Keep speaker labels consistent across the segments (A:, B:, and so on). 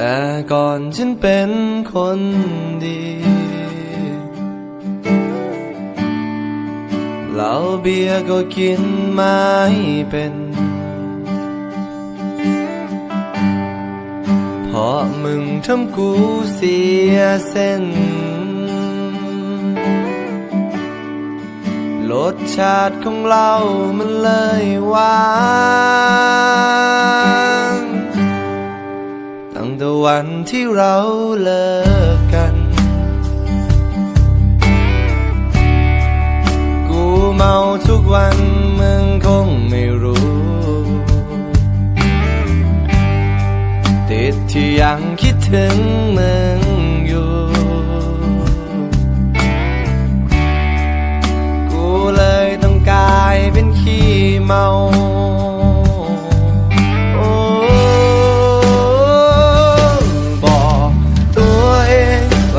A: แต่ก่อนฉันเป็นคนดี เหล้าเบียร์ก็กินไม่เป็น เพราะมึงทำกูเสียเส้น รสชาติของเรามันเลยหวาน แต่วันที่เราเลิกกัน กูเมาทุกวันมึงคงไม่รู้ ติดที่ยังคิดถึงมึง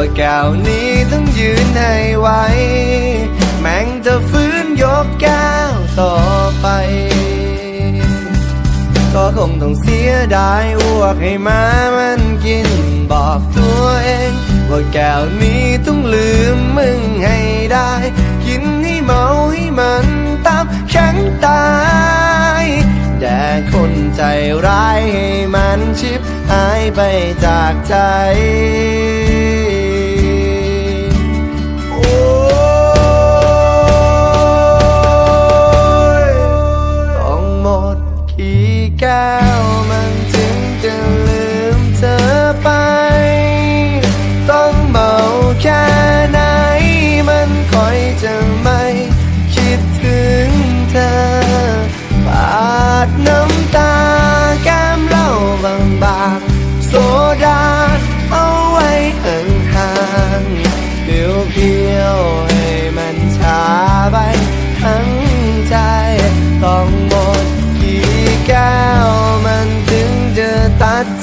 A: ว่าแก้วนี้ต้องยืนให้ไหวแม่งจะฟื้นยกแก้วต่อไป ก็คงต้องเสียดายอ้วกให้มามันกินบอกตัวเองว่าแก้วนี้ต้องลืมมึงให้ได้ กินให้เมาให้มันตับแข็งตายแด่คนใจร้ายให้มันชิบหายไปจากใจ ดกี่แก้วมันถึงจะลืมเธอไป ต้องเมาแค่ไหนมันคอยจะไม่คิดถึงเธอปาดน้ำตาแก้มเหล่าบางบางโซดาเอาไว้ห่างๆเพียวเพียว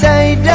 A: ตั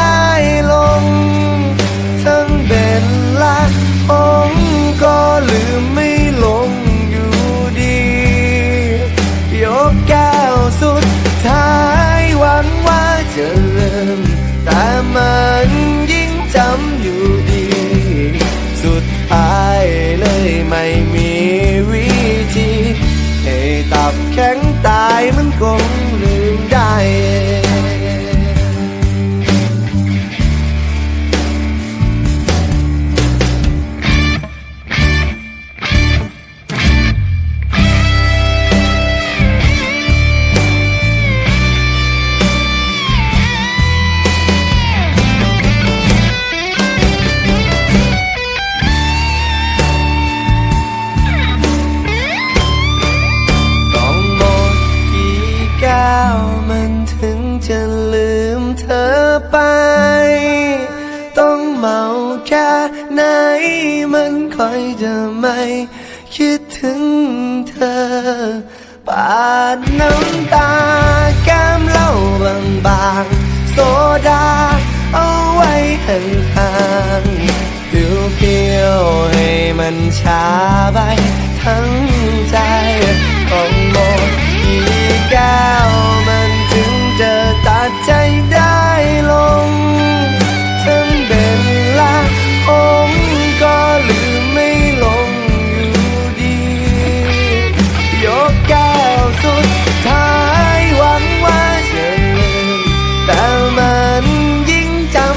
A: ไป ต้องเมาแค่ไหน มันคอยจะไม่คิดถึงเธอ ปาดน้ำตาแก้มเหล่าบางบางๆโซดา เอาไว้ห่างๆเพียวๆให้มันชาไปทั้งใจ